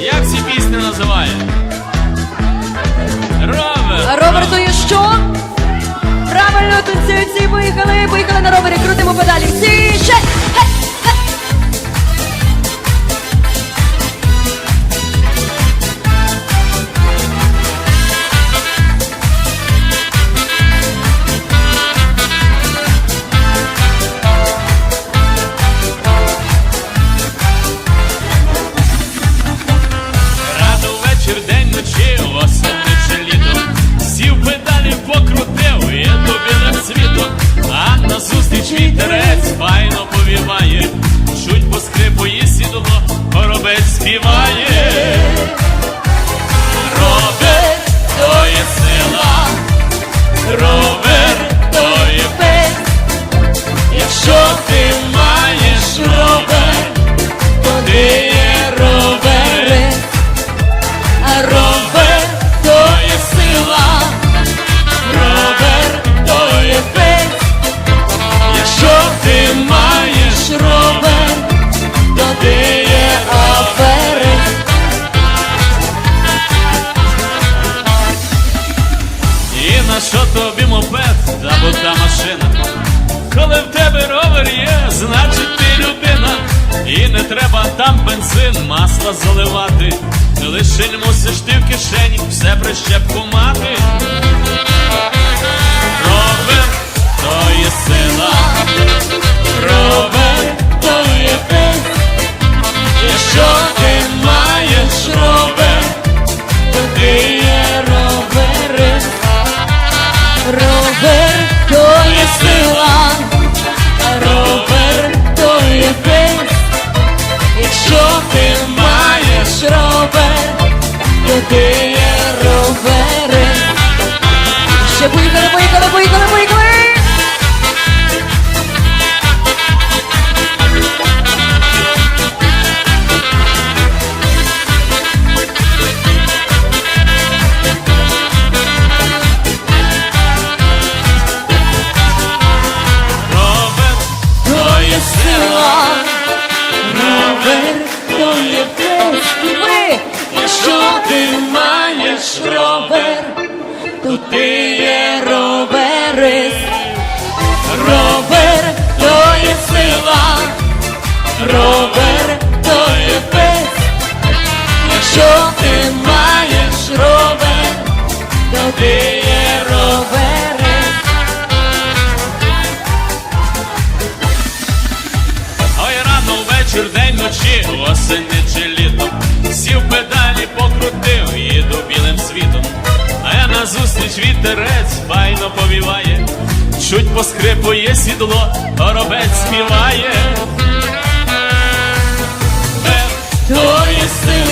Як ці пісні називає? Ровер! А Роберту є що? Правильно, танцюють всі, поїхали, поїхали педалі Коли в тебе ровер є, значить ти людина. І не треба там бензин, масло заливати. Лишень мусиш ти в кишені все прищепку мати. Ще поїхали, поїхали, поїхали, поїхали. ровер, то є сила, Ровер то є пець. І ви, якщо ти маєш ровер, то ти є роверист. Ровер то є сила, ровер то є пець. Якщо ти маєш ровер, то ти є роверист. ой рано вечір, день ночі, осені чи літо, сів педалі, покрутив, їду білим світом, а я назустріч вітерець повіває, чуть поскрипує сідло, горобець співає. Вертої сили.